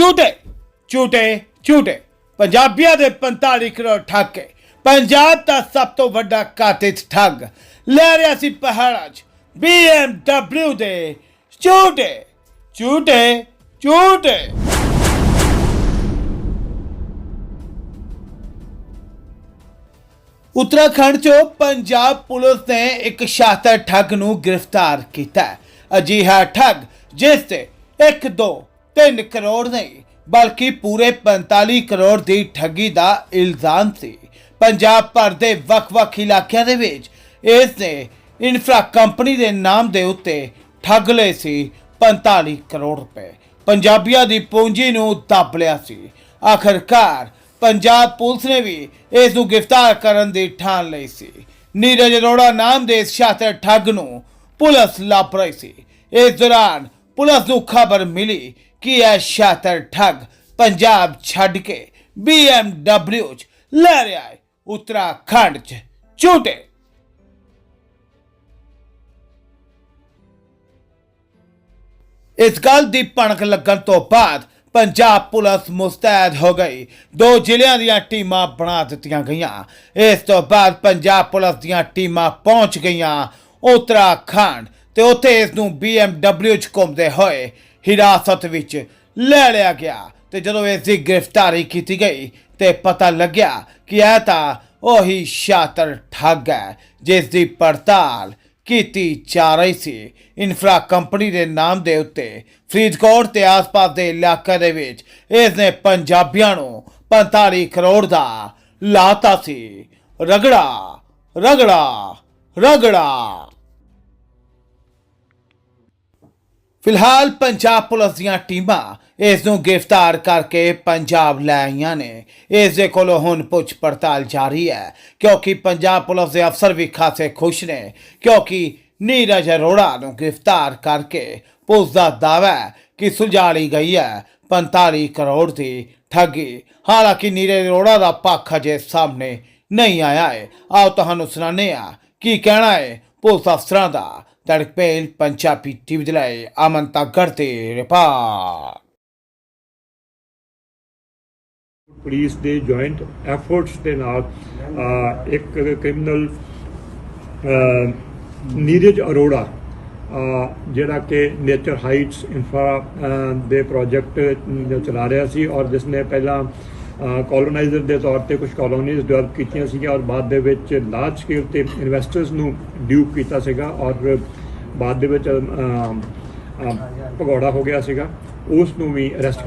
ਝੂਟੇ ਝੂਟੇ ਝੂਟੇ। ਪੰਜਾਬੀਆਂ ਦੇ 45 ਕਰੋੜ ਠਾਕੇ। ਪੰਜਾਬ ਦਾ ਸਭ ਤੋਂ ਵੱਡਾ ਕਾਤਿਤ ਠੱਗ। ਲੈ ਰਿਹਾ ਸੀ ਪਹਾੜਾਂ 'ਚ। BMW ਦੇ ਝੂਟੇ ਝੂਟੇ ਝੂਟੇ। ਉੱਤਰਾਖੰਡ 'ਚੋਂ ਪੰਜਾਬ ਪੁਲਿਸ ਨੇ ਇੱਕ ਸ਼ਾਤਰ ਠੱਗ ਨੂੰ ਗ੍ਰਿਫਤਾਰ ਕੀਤਾ ਅਜਿਹਾ ਠੱਗ, ਜਿਸ ਤੇ 1 2 3 ਕਰੋੜ ਨਹੀਂ ਬਲਕਿ ਪੂਰੇ 45 ਕਰੋੜ ਦੀ ਠੱਗੀ ਦਾ ਇਲਜ਼ਾਮ ਸੀ। ਪੰਜਾਬ ਭਰ ਦੇ ਵੱਖ-ਵੱਖ ਇਲਾਕਿਆਂ ਦੇ ਵਿੱਚ ਇਸ ਨੇ ਇਨਫਰਾ ਕੰਪਨੀ ਦੇ ਨਾਮ ਦੇ ਉੱਤੇ ਠੱਗ ਲਏ ਸੀ 45 ਕਰੋੜ ਰੁਪਏ। ਪੰਜਾਬੀਆਂ ਦੀ ਪੂੰਜੀ ਨੂੰ ਦੱਬ ਲਿਆ ਸੀ। ਆਖਰਕਾਰ ਪੰਜਾਬ ਪੁਲਿਸ ਨੇ ਵੀ ਇਸ ਨੂੰ ਗ੍ਰਿਫਤਾਰ ਕਰਨ ਦੀ ਠਾਣ ਲਈ ਸੀ। ਨੀਰਜ ਅਰੋੜਾ ਨਾਮ ਦੇ ਇਸ ਸ਼ਾਤਰ ਠੱਗ ਨੂੰ ਪੁਲਿਸ ਲੱਭ ਰਹੀ ਸੀ। ਇਸ ਦੌਰਾਨ ਪੁਲਿਸ ਨੂੰ ਖਬਰ ਮਿਲੀ ਕਿ ਇਹ ਸ਼ਾਤਰ ਠੱਗ ਪੰਜਾਬ ਛੱਡ ਕੇ BMW 'ਚ ਲੈ ਰਿਹਾ ਹੈ। ਉੱਤਰਾਖੰਡ 'ਚ ਝੂਟੇ। ਇਸ ਗੱਲ ਦੀ ਭਣਕ ਲੱਗਣ ਤੋਂ ਬਾਅਦ ਪੰਜਾਬ ਪੁਲਿਸ ਮੁਸਤੈਦ ਹੋ ਗਈ। ਦੋ ਜ਼ਿਲ੍ਹਿਆਂ ਦੀਆਂ ਟੀਮਾਂ ਬਣਾ ਦਿੱਤੀਆਂ ਗਈਆਂ। ਇਸ ਤੋਂ ਬਾਅਦ ਪੰਜਾਬ ਪੁਲਿਸ ਦੀਆਂ ਟੀਮਾਂ ਪਹੁੰਚ ਗਈਆਂ। ਉੱਤਰਾਖੰਡ ਤੇ ਉੱਥੇ ਇਸ ਨੂੰ BMW 'ਚ ਘੁੰਮਦੇ ਹੋਏ ਹਿਰਾਸਤ ਵਿੱਚ ਲੈ ਲਿਆ ਗਿਆ। ਤੇ ਜਦੋਂ ਇਸ ਦੀ ਗ੍ਰਿਫਤਾਰੀ ਕੀਤੀ ਗਈ ਤੇ ਪਤਾ ਲੱਗਿਆ ਕਿ ਇਹ ਤਾਂ ਉਹੀ ਸ਼ਾਤਰ ਠੱਗ ਹੈ, ਜਿਸ ਦੀ ਪੜਤਾਲ ਕੀਤੀ ਜਾ ਰਹੀ ਸੀ। ਇਨਫਰਾ ਕੰਪਨੀ ਦੇ ਨਾਮ ਦੇ ਉੱਤੇ ਫਰੀਦਕੋਟ ਤੇ ਆਸ-ਪਾਸ ਦੇ ਇਲਾਕੇ ਦੇ ਵਿੱਚ ਇਸ ਨੇ ਪੰਜਾਬੀਆਂ ਨੂੰ 45 ਕਰੋੜ ਦਾ ਲਾਤਾ ਸੀ। ਰਗੜਾ ਰਗੜਾ ਰਗੜਾ। ਫਿਲਹਾਲ ਪੰਜਾਬ ਪੁਲਿਸ ਦੀਆਂ ਟੀਮਾਂ ਇਸ ਨੂੰ ਗ੍ਰਿਫਤਾਰ ਕਰਕੇ ਪੰਜਾਬ ਲੈ ਆਈਆਂ ਨੇ। ਇਸ ਦੇ ਕੋਲੋਂ ਹੁਣ ਪੁੱਛ ਪੜਤਾਲ ਜਾਰੀ ਹੈ, ਕਿਉਂਕਿ ਪੰਜਾਬ ਪੁਲਿਸ ਦੇ ਅਫਸਰ ਵੀ ਖਾਸੇ ਖੁਸ਼ ਨੇ, ਕਿਉਂਕਿ ਨੀਰਜ ਅਰੋੜਾ ਨੂੰ ਗ੍ਰਿਫਤਾਰ ਕਰਕੇ ਪੁਲਿਸ ਦਾ ਦਾਅਵਾ ਕਿ ਸੁਲਝਾ ਲਈ ਗਈ ਹੈ 45 ਕਰੋੜ ਦੀ ਠੱਗੀ। ਹਾਲਾਂਕਿ ਨੀਰਜ ਅਰੋੜਾ ਦਾ ਪੱਖ ਅਜੇ ਸਾਹਮਣੇ ਨਹੀਂ ਆਇਆ ਹੈ। ਆਓ ਤੁਹਾਨੂੰ ਸੁਣਾਉਂਦੇ ਹਾਂ ਕੀ ਕਹਿਣਾ ਹੈ ਪੁਲਿਸ ਅਫਸਰਾਂ ਦਾ ਤੜਪੇਲ ਪੰਜਾਬੀ ਟੀਵੀ ਦੇ ਲਈ ਅਮਨ ਤਾਗੜ ਤੇ ਰਿਪੋਰਟ। ਪੁਲਿਸ ਦੇ ਜੁਆਇੰਟ ਐਫਰਟਸ ਦੇ ਨਾਲ ਇੱਕ ਕ੍ਰਿਮੀਨਲ ਨੀਰਜ ਅਰੋੜਾ ਜਿਹੜਾ ਕਿ ਨੇਚਰ ਹਾਈਟਸ ਇਨਫਰਾ ਦੇ ਪ੍ਰੋਜੈਕਟ ਚਲਾ ਰਿਹਾ ਸੀ ਔਰ ਜਿਸ ਨੇ ਪਹਿਲਾਂ ਕਲੋਨਾਈਜ਼ਰ ਦੇ ਤੌਰ ਤੇ ਕੁਝ ਕਲੋਨੀਜ਼ ਡਿਵੈਲਪ ਕੀਤੀਆਂ ਸੀਗੀਆਂ ਔਰ ਬਾਅਦ ਦੇ ਵਿੱਚ ਲਾਰਜ ਸਕੇਲ ਤੇ ਇਨਵੈਸਟਰਸ ਨੂੰ ਡਿਊਪ ਕੀਤਾ ਸੀਗਾ ਔਰ ਬਾਅਦ ਦੇ ਵਿੱਚ ਭਗੌੜਾ ਹੋ ਗਿਆ ਸੀਗਾ। ਉਸ ਨੂੰ ਵੀ ਅਰੈਸਟ